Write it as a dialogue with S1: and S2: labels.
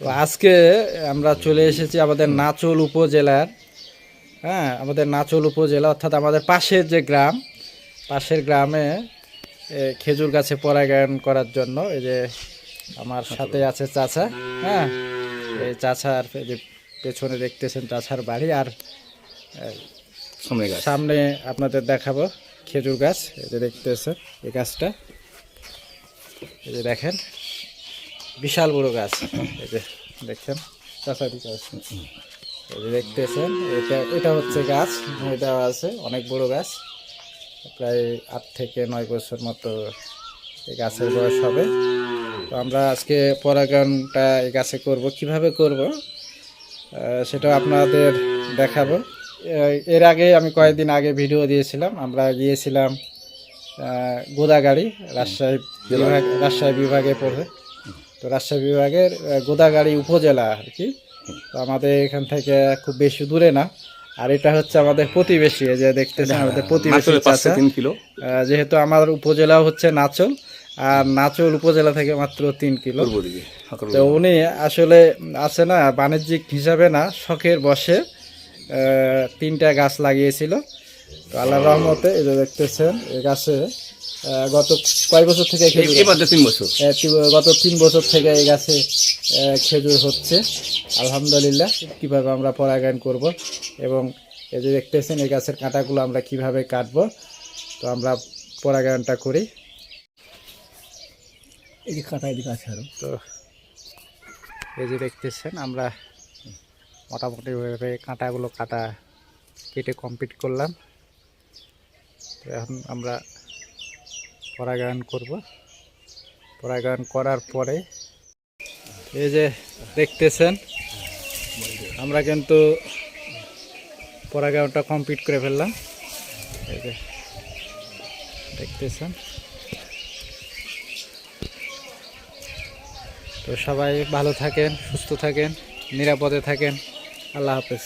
S1: তো আজকে আমরা চলে এসেছি আমাদের নাচল উপজেলার হ্যাঁ আমাদের নাচল উপজেলা অর্থাৎ আমাদের পাশের যে গ্রাম পাশের গ্রামে খেজুর গাছে পরাগায়ন করার জন্য এই যে আমার সাথে আছে চাচা হ্যাঁ এই চাচার এই যে পেছনে দেখতেছেন চাচার বাড়ি আর
S2: সামনে
S1: আপনাদের দেখাবো খেজুর গাছ এই যে দেখতেছেন এই গাছটা এই যে দেখেন বিশাল বড় গাছ। এই যে দেখেন চাষা দিকে আসুন। এই যে দেখতেছেন, এটা এটা হচ্ছে গাছ, এটা আছে অনেক বড় গাছ। প্রায় আট থেকে নয় বছর মতো এই গাছের বয়স হবে। তো আমরা আজকে পরাগায়নটা এই গাছে করব। কীভাবে করব? সেটা আপনাদের দেখাবো। এর আগে আমি কয়েকদিন আগে ভিডিও দিয়েছিলাম। আমরা গিয়েছিলাম গোদাগাড়ি, রাজশাহী বিভাগ রাজশাহী বিভাগে পড়ে। তো রাজশাহী বিভাগের গোদাগাড়ি উপজেলা আর কি। তো আমাদের এখান থেকে খুব বেশি দূরে না। আর এটা হচ্ছে আমাদের প্রতিবেশী যে দেখতেছেন আমাদের প্রতিবেশী যেহেতু আমার উপজেলা হচ্ছে নাচল আর নাচল উপজেলা থেকে মাত্র তিন কিলো। তো উনি আসলে আছে না বাণিজ্যিক হিসাবে না শখের বসে তিনটা গাছ লাগিয়েছিল। তো আল্লাহ রহমতে এই যে দেখতেছেন এই গাছে গত কয় বছর থেকে খেজুর
S2: তিন বছর।
S1: গত তিন বছর থেকে এই গাছে খেজুর হচ্ছে। আলহামদুলিল্লাহ কীভাবে আমরা পরাগায়ন করব এবং এই যে দেখতেছেন এই গাছের কাঁটাগুলো আমরা কীভাবে কাটবো তো আমরা পরাগায়নটা করি।
S2: এই যে কাঁটা এদিকে আছে আরও।
S1: তো এই যে দেখতেছেন আমরা মোটামুটিভাবে কাঁটাগুলো কাটা কেটে কমপ্লিট করলাম। তো এখন আমরা পরাগায়ন করব। পরাগায়ন করার পরে এই যে দেখতেছেন, আমরা কিন্তু পরাগায়নটা কমপ্লিট করে ফেললাম। এই যে দেখতেছেন। তো সবাই ভালো থাকেন, সুস্থ থাকেন, নিরাপদে থাকেন। আল্লাহ হাফেজ।